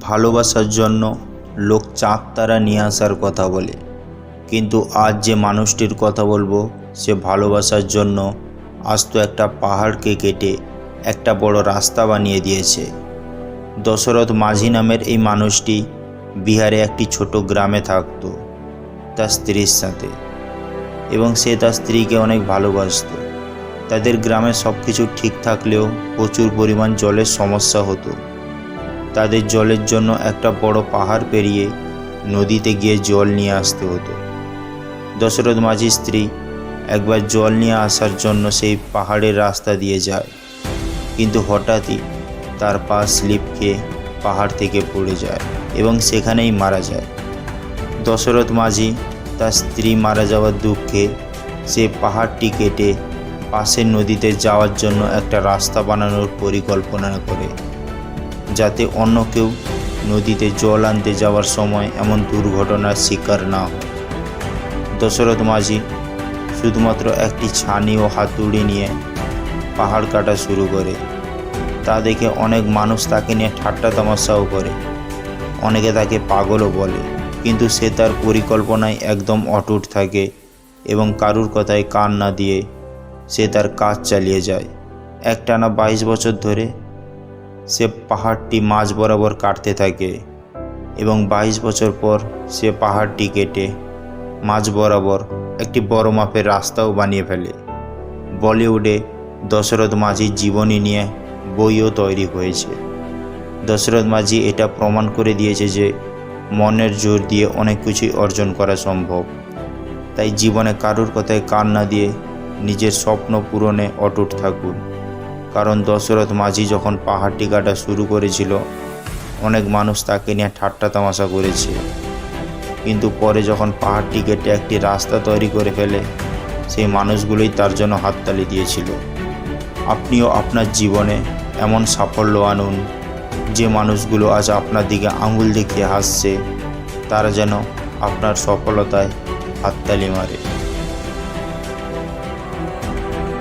ভালোবাসার জন্য লোক চাঁদ তারা নিয়ে আসার কথা বলে। কিন্তু আজ যে মানুষটির কথা বলব, সে ভালোবাসার জন্য আস্ত একটা পাহাড়কে কেটে একটা বড় রাস্তা বানিয়ে দিয়েছে। দশরথ মাঝি নামের এই মানুষটি বিহারে একটি ছোট গ্রামে থাকতো, তার স্ত্রীর সাথে। এবং সে তার স্ত্রীকে অনেক ভালোবাসতো। তাদের গ্রামে সব কিছু ঠিক থাকলেও প্রচুর পরিমাণ জলের সমস্যা হতো। তাদের জলের জন্য একটা বড় পাহাড় পেরিয়ে নদীতে গিয়ে জল নিয়ে আসতে হতো। দশরথ মাঝির স্ত্রী একবার জল নিয়ে আসার জন্য সেই পাহাড়ের রাস্তা দিয়ে যায়, কিন্তু হঠাৎই তার পা স্লিপ খেয়ে পাহাড় থেকে পড়ে যায় এবং সেখানেই মারা যায়। দশরথ মাঝি তার স্ত্রী মারা যাওয়ার দুঃখে সে পাহাড়টি কেটে পাশের নদীতে যাওয়ার জন্য একটা রাস্তা বানানোর পরিকল্পনা করে। যাতে অন্য কেউ নদীতে জল আনতে যাওয়ার সময় এমন দুর্ঘটনার শিকার না হয়। দশরথ মাঝি শুধুমাত্র একটি ছানি ও হাতুড়ি নিয়ে পাহাড় কাটা শুরু করে। তা দেখে অনেক মানুষ তাকে নিয়ে ঠাট্টা তামাশাও করে। অনেকে তাকে পাগলও বলে, কিন্তু সে তার পরিকল্পনায় একদম অটুট থাকে এবং কারুর কথায় কান না দিয়ে সে তার কাজ চালিয়ে যায়। একটানা বাইশ বছর ধরে সে পাহাড়টি মাঝ বরাবর কাটতে থাকে এবং বাইশ বছর পর সে পাহাড়টি কেটে মাঝ বরাবর একটি বড় মাপের রাস্তাও বানিয়ে ফেলে। বলিউডে দশরথ মাঝির জীবনী নিয়ে বইও তৈরি হয়েছে। দশরথ মাঝি এটা প্রমাণ করে দিয়েছে যে মনের জোর দিয়ে অনেক কিছুই অর্জন করা সম্ভব। তাই জীবনে কারুর কথায় কান না দিয়ে নিজের স্বপ্ন পূরণে অটুট থাকুন। কারণ দশরথ মাঝি যখন পাহাড়টি কাটা শুরু করেছিল, অনেক মানুষ তাকে নিয়ে ঠাট্টা তামাশা করেছে। কিন্তু পরে যখন পাহাড়টি কেটে একটি রাস্তা তৈরি করে ফেলে, সেই মানুষগুলোই তার জন্য হাততালি দিয়েছিল। আপনিও আপনার জীবনে এমন সাফল্য আনুন, যে মানুষগুলো আজ আপনার দিকে আঙুল দেখিয়ে হাসছে, তারা যেন আপনার সফলতায় হাততালি মারে।